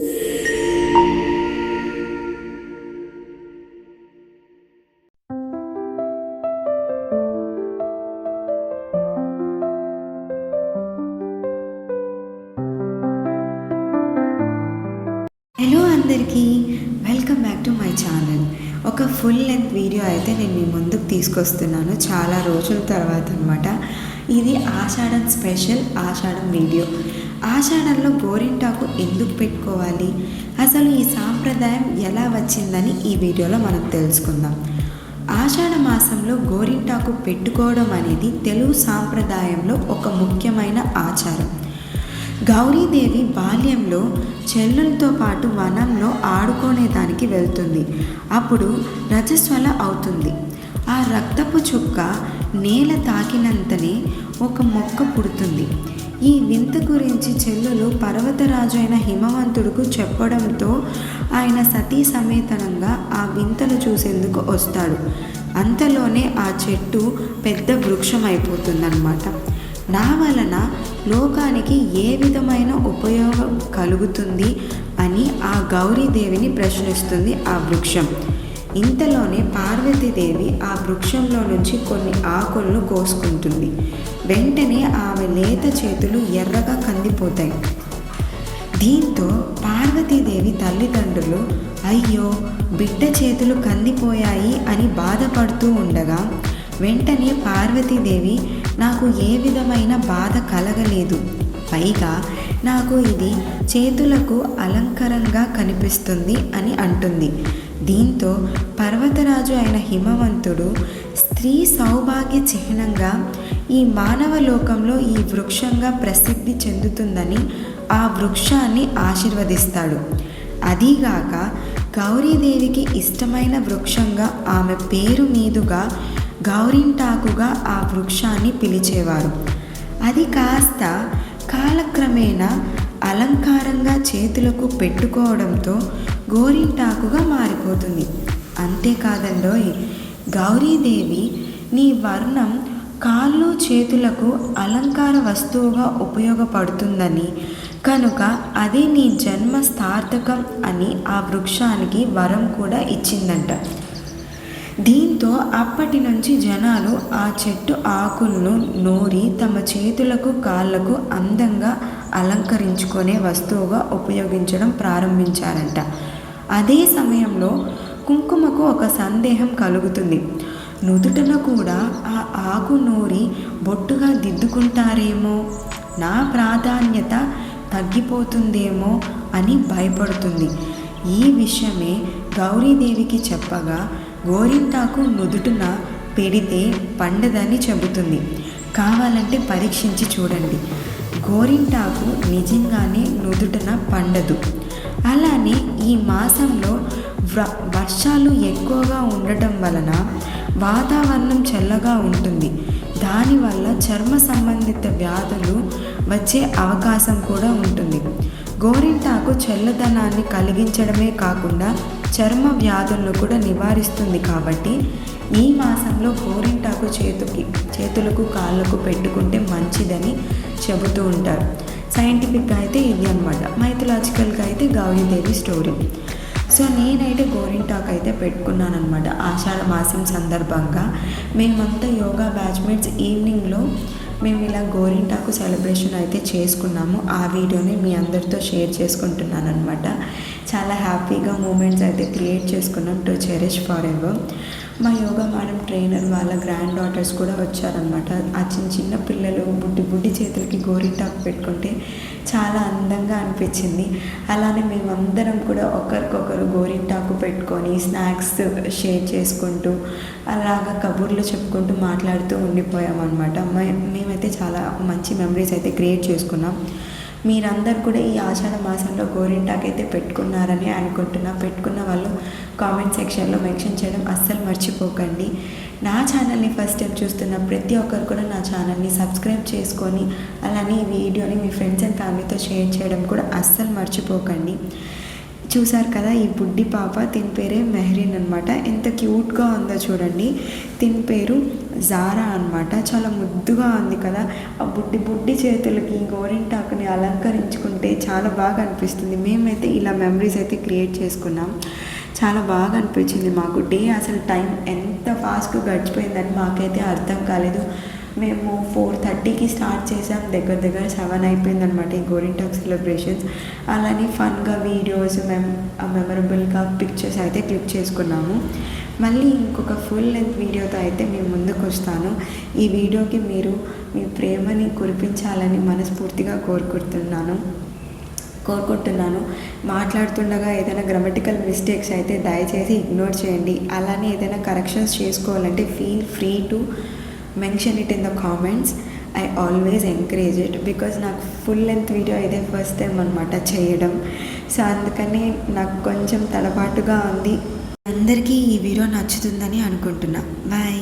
Hello అందరికీ welcome back to my channel ఒక full length video అయితే నేను మీ ముందుకు తీసుకొస్తున్నాను. చాలా రోజుల తర్వాత అనమాట ఇది ఆషాఢం స్పెషల్ ఆషాఢం వీడియో ఆషాఢంలో గోరింటాకు ఎందుకు పెట్టుకోవాలి? అసలు ఈ సాంప్రదాయం ఎలా వచ్చిందని ఈ వీడియోలో మనం తెలుసుకుందాం. ఆషాఢ మాసంలో గోరింటాకు పెట్టుకోవడం అనేది తెలుగు సాంప్రదాయంలో ఒక ముఖ్యమైన ఆచారం. గౌరీదేవి బాల్యంలో చెల్లులతో పాటు వనంలో ఆడుకునేదానికి వెళ్తుంది. అప్పుడు రజస్వల అవుతుంది. ఆ రక్తపు చుక్క నేల తాకినంతనే ఒక మొక్క పుడుతుంది. ఈ వింత గురించి చెల్లెలు పర్వతరాజు అయిన హిమవంతుడుకు చెప్పడంతో ఆయన సతీ సమేతనంగా ఆ వింతను చూసేందుకు వస్తాడు. అంతలోనే ఆ చెట్టు పెద్ద వృక్షం అయిపోతుందన్నమాట నా వలన లోకానికి ఏ విధమైన ఉపయోగం కలుగుతుంది అని ఆ గౌరీదేవిని ప్రశ్నిస్తుంది ఆ వృక్షం. ఇంతలోనే పార్వతీదేవి ఆ వృక్షంలో నుంచి కొన్ని ఆకులను కోసుకుంటుంది. వెంటనే ఆమె లేత చేతులు ఎర్రగా కందిపోతాయి. దీంతో పార్వతీదేవి తల్లిదండ్రులు అయ్యో బిడ్డ చేతులు కందిపోయాయి అని బాధపడుతూ ఉండగా వెంటనే పార్వతీదేవి నాకు ఏ విధమైన బాధ కలగలేదు. పైగా నాకు ఇది చేతులకు అలంకరంగా కనిపిస్తుంది అని అంటుంది. దీంతో పర్వతరాజు అయిన హిమవంతుడు స్త్రీ సౌభాగ్య చిహ్నంగా ఈ మానవ లోకంలో ఈ వృక్షంగా ప్రసిద్ధి చెందుతుందని ఆ వృక్షాన్ని ఆశీర్వదిస్తాడు. అదీగాక గౌరీదేవికి ఇష్టమైన వృక్షంగా ఆమె పేరు మీదుగా గౌరింటాకుగా ఆ వృక్షాన్ని పిలిచేవారు. అది కాస్త కాలక్రమేణా అలంకారంగా చేతులకు పెట్టుకోవడంతో గోరింటాకుగా మారిపోతుంది. అంతేకాదండోయ్ గౌరీదేవి నీ వర్ణం కాళ్ళు చేతులకు అలంకార వస్తువుగా ఉపయోగపడుతుందని కనుక అది నీ జన్మ సార్థకం అని ఆ వృక్షానికి వరం కూడా ఇచ్చిందంట. దీంతో అప్పటి నుంచి జనాలు ఆ చెట్టు ఆకులను నూరి తమ చేతులకు కాళ్ళకు అందంగా అలంకరించుకునే వస్తువుగా ఉపయోగించడం ప్రారంభించారంట. అదే సమయంలో కుంకుమకు ఒక సందేహం కలుగుతుంది. నుదుటన కూడా ఆ ఆకు నూరి బొట్టుగా దిద్దుకుంటారేమో? నా ప్రాధాన్యత తగ్గిపోతుందేమో అని భయపడుతుంది. ఈ విషయమే గౌరీదేవికి చెప్పగా గోరింటాకు నుదుటున పెడితే పండదని చెబుతుంది. కావాలంటే పరీక్షించి చూడండి. గోరింటాకు నిజంగానే నుదుటన పండదు. అలానే ఈ మాసంలో వ్ర- వర్షాలు ఎక్కువగా ఉండటం వలన వాతావరణం చల్లగా ఉంటుంది. దానివల్ల చర్మ సంబంధిత వ్యాధులు వచ్చే అవకాశం కూడా ఉంటుంది. గోరింటాకు చల్లదనాన్ని కలిగించడమే కాకుండా చర్మ వ్యాధులను కూడా నివారిస్తుంది కాబట్టి ఈ మాసంలో గోరింటాకు చేతుకి చేతులకు కాళ్ళకు పెట్టుకుంటే మంచిదని చెబుతూ ఉంటారు. సైంటిఫిక్గా అయితే ఇవి అనమాట మైథలాజికల్గా అయితే గౌరీదేవి స్టోరీ సో నేనైతే గోరింటాక్ అయితే పెట్టుకున్నాను అనమాట ఆషాఢ మాసం సందర్భంగా. మేమంతా యోగా బ్యాచ్మేట్స్ ఈవినింగ్లో మేము ఇలా గోరింటాకు సెలబ్రేషన్ అయితే చేసుకున్నాము. ఆ వీడియోని మీ అందరితో షేర్ చేసుకుంటున్నాను అనమాట చాలా హ్యాపీగా మూమెంట్స్ అయితే క్రియేట్ చేసుకున్నాం టు చెరిష్ ఫర్ ఎవర్. మా యోగా మేడం ట్రైనర్ వాళ్ళ గ్రాండ్ డాటర్స్ కూడా వచ్చారనమాట ఆ చిన్న చిన్న పిల్లలు బుడ్డి బుడ్డి చేతులకి గోరింటాకు పెట్టుకుంటే చాలా అందంగా అనిపించింది. అలానే మేమందరం కూడా ఒకరికొకరు గోరింటాకు పెట్టుకొని స్నాక్స్ షేర్ చేసుకుంటూ అలాగా కబుర్లు చెప్పుకుంటూ మాట్లాడుతూ ఉండిపోయామన్నమాట. మే- చాలా మంచి మెమరీస్ అయితే క్రియేట్ చేసుకున్నాం. మీరందరూ కూడా ఈ ఆషాఢ మాసంలో గోరింటాకు అయితే పెట్టుకున్నారని అనుకుంటున్నా. పెట్టుకున్న వాళ్ళు కామెంట్ సెక్షన్లో మెన్షన్ చేయడం అస్సలు మర్చిపోకండి. నా ఛానల్ని ఫస్ట్ టైం చూస్తున్న ప్రతి ఒక్కరు కూడా నా ఛానల్ని సబ్స్క్రైబ్ చేసుకొని అలానే ఈ వీడియోని మీ ఫ్రెండ్స్ అండ్ ఫ్యామిలీతో షేర్ చేయడం కూడా అస్సలు మర్చిపోకండి. చూసారు కదా ఈ బుడ్డి పాప దీని పేరే మెహరీన్ అనమాట ఎంత క్యూట్గా ఉందో చూడండి. దీని పేరు జారా అనమాట చాలా ముద్దుగా ఉంది కదా. ఆ బుడ్డి బుడ్డి చేతులకి గోరింటాకుని అలంకరించుకుంటే చాలా బాగా అనిపిస్తుంది. మేమైతే ఇలా మెమరీస్ అయితే క్రియేట్ చేసుకున్నాం. చాలా బాగా అనిపించింది మాకు. డే అసలు టైం ఎంత ఫాస్ట్గా గడిచిపోయిందని మాకైతే అర్థం కాలేదు. మేము ఫోర్ థర్టీకి స్టార్ట్ చేసాం. దగ్గర దగ్గర సెవెన్ అయిపోయింది అనమాట ఈ గోరింటాక్ సెలబ్రేషన్స్. అలానే ఫన్గా వీడియోస్ మెమ్ మెమరబుల్గా పిక్చర్స్ అయితే క్లిక్ చేసుకున్నాము. మళ్ళీ ఇంకొక ఫుల్ లెంత్ వీడియోతో అయితే మేము ముందుకు వస్తాను. ఈ వీడియోకి మీరు మీ ప్రేమని కురిపించాలని మనస్ఫూర్తిగా కోరుకుంటున్నాను. కోరుకుంటున్నాను. మాట్లాడుతుండగా ఏదైనా గ్రామటికల్ మిస్టేక్స్ అయితే దయచేసి ఇగ్నోర్ చేయండి. అలానే ఏదైనా కరెక్షన్స్ చేసుకోవాలంటే feel free to mention it in the comments I always encourage it because నాకు ఫుల్ లెంత్ వీడియో ఇదే ఫస్ట్ టైం అనమాట చేయడం. సో అందుకని నాకు కొంచెం తలపాటుగా ఉంది. అందరికీ ఈ వీడియో నచ్చుతుందని అనుకుంటున్నా. బాయ్